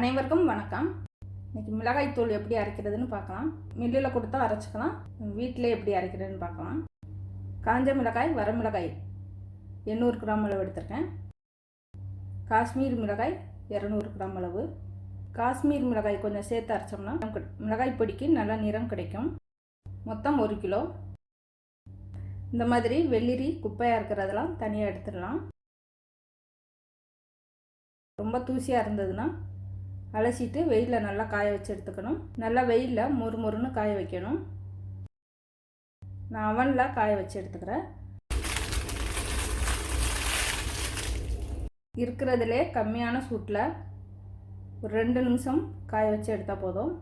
அனைவருக்கும் வணக்கம். இன்றைக்கி மிளகாய் தூள் எப்படி அரைக்கிறதுன்னு பார்க்கலாம். மில்லில் கொடுத்தா அரைச்சிக்கலாம். வீட்டிலே எப்படி அரைக்கிறதுன்னு பார்க்கலாம். காஞ்ச மிளகாய் வர மிளகாய். எண்ணூறு கிராம் அளவு எடுத்திருக்கேன். காஷ்மீர் மிளகாய் இரநூறு கிராம் அளவு. காஷ்மீர் மிளகாய் கொஞ்சம் சேர்த்து அரைச்சோம்னா நமக்கு மிளகாய் பொடிக்கு நல்ல நிறம் கிடைக்கும். மொத்தம் ஒரு கிலோ. இந்த மாதிரி வெள்ளிரி குப்பையாக இருக்கிறதெல்லாம் தனியாக எடுத்துடலாம். ரொம்ப தூசியாக இருந்ததுன்னா அலசிட்டு வெயிலில் நல்லா காய வச்சு எடுத்துக்கணும். நல்லா வெயிலில் மொறு மொறுன்னு காய வைக்கணும். நான் அவனில் காய வச்சு எடுத்துக்கிறேன். இருக்கிறதுலே கம்மியான சூட்டில் ஒரு ரெண்டு நிமிஷம் காய வச்சு எடுத்தால் போதும்.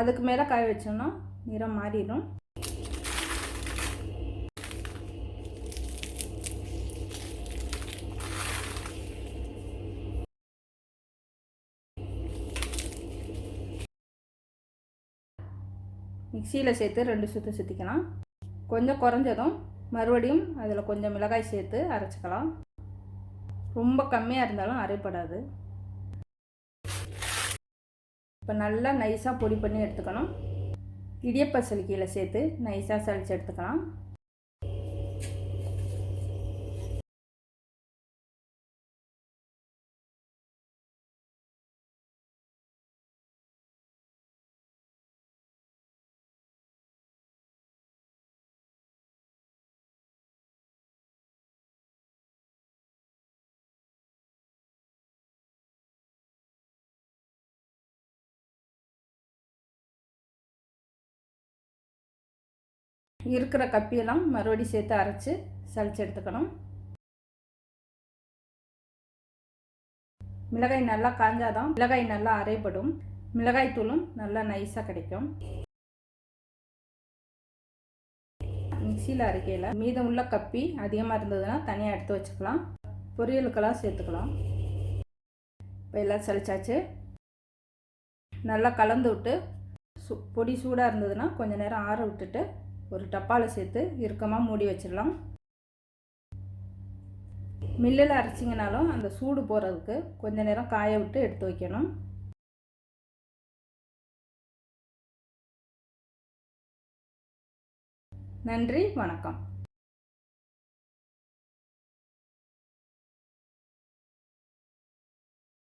அதுக்கு மேலே காய வச்சோம்னா நிறம் மாறிடும். மிக்சியில் சேர்த்து ரெண்டு சுற்று சுற்றிக்கலாம் கொஞ்சம் குறைஞ்சதும் மறுபடியும் அதில் கொஞ்சம் மிளகாய் சேர்த்து அரைச்சிக்கலாம். ரொம்ப கம்மியாக இருந்தாலும் அரைப்படாது. இப்போ நல்லா நைஸாக பொடி பண்ணி எடுத்துக்கணும். இடியப்ப சலிக்கையில் சேர்த்து நைஸாக சளிச்சு எடுத்துக்கலாம். இருக்கிற கப்பியெல்லாம் மறுபடி சேர்த்து அரைச்சி சளிச்சு எடுத்துக்கணும். மிளகாய் நல்லா காஞ்சாதான் மிளகாய் நல்லா அரைப்படும். மிளகாய் தூளும் நல்லா நைஸாக கிடைக்கும். மிக்சியில் அரைக்கையில் மீதம் உள்ள கப்பி அதிகமாக இருந்ததுன்னா தனியாக எடுத்து வச்சுக்கலாம். பொரியலுக்கெல்லாம் சேர்த்துக்கலாம். இப்போ எல்லாம் சளிச்சாச்சு. நல்லா கலந்து விட்டு சு பொடி சூடாக இருந்ததுன்னா கொஞ்சம் நேரம் ஆற விட்டுட்டு ஒரு டப்பாவில் சேர்த்து இறுக்கமாக மூடி வச்சிடலாம். மில்லில் அரைச்சிங்கனாலும் அந்த சூடு போகிறதுக்கு கொஞ்ச நேரம் காய விட்டு எடுத்து வைக்கணும். நன்றி வணக்கம்.